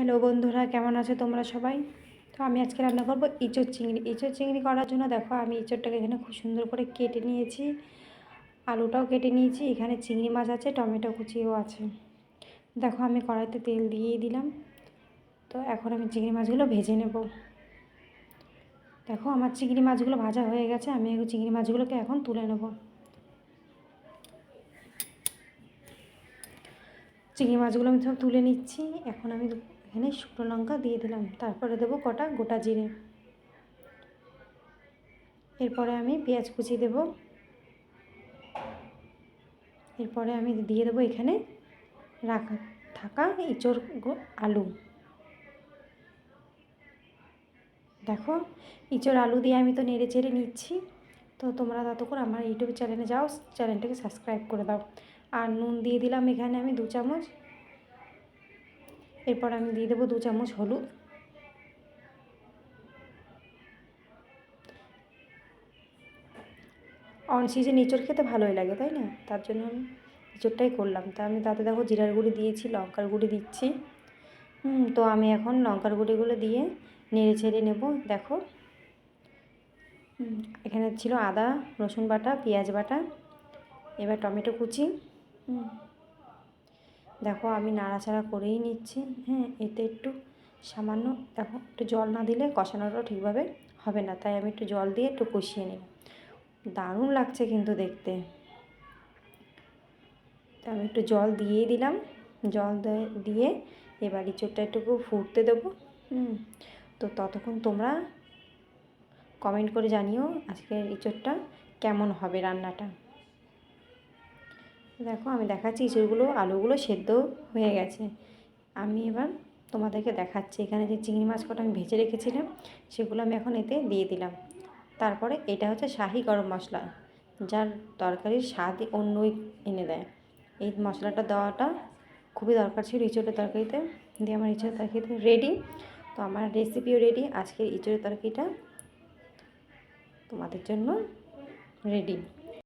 Hello বন্ধুরা, কেমন আছো তোমরা সবাই? তো আমি আজকে রান্না করব ইঁচড় চিংড়ি। ইঁচড় চিংড়ি করার জন্য দেখো, আমি ইঁচড়টাকে এখানে খুব সুন্দর করে কেটে নিয়েছি। আলুটাও কেটে নিয়েছি, এখানে চিংড়ি মাছ আছে, টমেটো কুচিও আছে। দেখো, আমি কড়াইতে তেল দিয়েই দিলাম। তো এখন আমি চিংড়ি মাছগুলো ভেজে নেব। দেখো, আমার চিংড়ি মাছগুলো ভাজা হয়ে গেছে, আমি চিংড়ি মাছগুলোকে এখন তুলে নেব। চিংড়ি মাছগুলো আমি সব তুলে নিচ্ছি, এখন আমি এখানে শুকনো লঙ্কা দিয়ে দিলাম। তারপরে দেবো কটা গোটা জিরে। এরপরে আমি পেঁয়াজ কুচি দেব। এরপরে আমি দিয়ে দেবো এখানে রাখা, থাকা ইঁচড় আলু। দেখো ইঁচড় আলু দিয়ে আমি তো নেড়ে চেড়ে নিচ্ছি। তো তোমরা ততক্ষণ আমার ইউটিউব চ্যানেলে যাও, চ্যানেলটাকে সাবস্ক্রাইব করে দাও। আর নুন দিয়ে দিলাম এখানে আমি দু চামচ। এরপর আমি দিয়ে দেবো দু চামচ হলুদ। অন সিজন ইঁচড় খেতে ভালোই লাগে, তাই না? তার জন্য আমি ইঁচড়টাই করলাম। তা আমি তাতে দেখো জিরার গুঁড়ি দিয়েছি, লঙ্কার গুঁড়ি দিচ্ছি। হুম, তো আমি এখন লঙ্কার গুঁড়িগুলো দিয়ে নেড়ে ছেড়ে নেব, দেখো। এখানে ছিল আদা, রসুন বাটা, পেঁয়াজ বাটা, এবার টমেটো কুচি। হুম। দেখো আমি নাড়াচাড়া করেই নিচ্ছি হ্যাঁ এতে একটু সামান্য, দেখো, একটু জল না দিলে কষানোটা ঠিকভাবে হবে না, তাই আমি একটু জল দিয়ে একটু কষিয়ে নিই দারুণ লাগছে কিন্তু দেখতে। আমি একটু জল দিয়েই দিলাম, জল দিয়ে এবার ইঁচড়টা একটু ফুটতে দেবো, হুম, তো ততক্ষণ তোমরা কমেন্ট করে জানিও আজকের ইঁচড়টা কেমন হবে রান্নাটা। দেখো আমি দেখাচ্ছি ইঁচড়গুলো আলুগুলো সেদ্ধ হয়ে গেছে। আমি এবার তোমাদেরকে দেখাচ্ছি। এখানে যে চিংড়ি মাছ কটা আমি ভেজে রেখেছিলাম, সেগুলো আমি এখন এতে দিয়ে দিলাম। তারপরে এটা হচ্ছে শাহি গরম মশলা, যার তরকারির স্বাদ অন্যই এনে দেয়। এই মশলাটা দেওয়াটা খুবই দরকার ছিল ইঁচড়ের তরকারিতে, দিয়ে আমার ইঁচড়ের তরকারিতে রেডি তো আমার রেসিপিও রেডি আজকের ইঁচড়ের তরকারিটা তোমাদের জন্য রেডি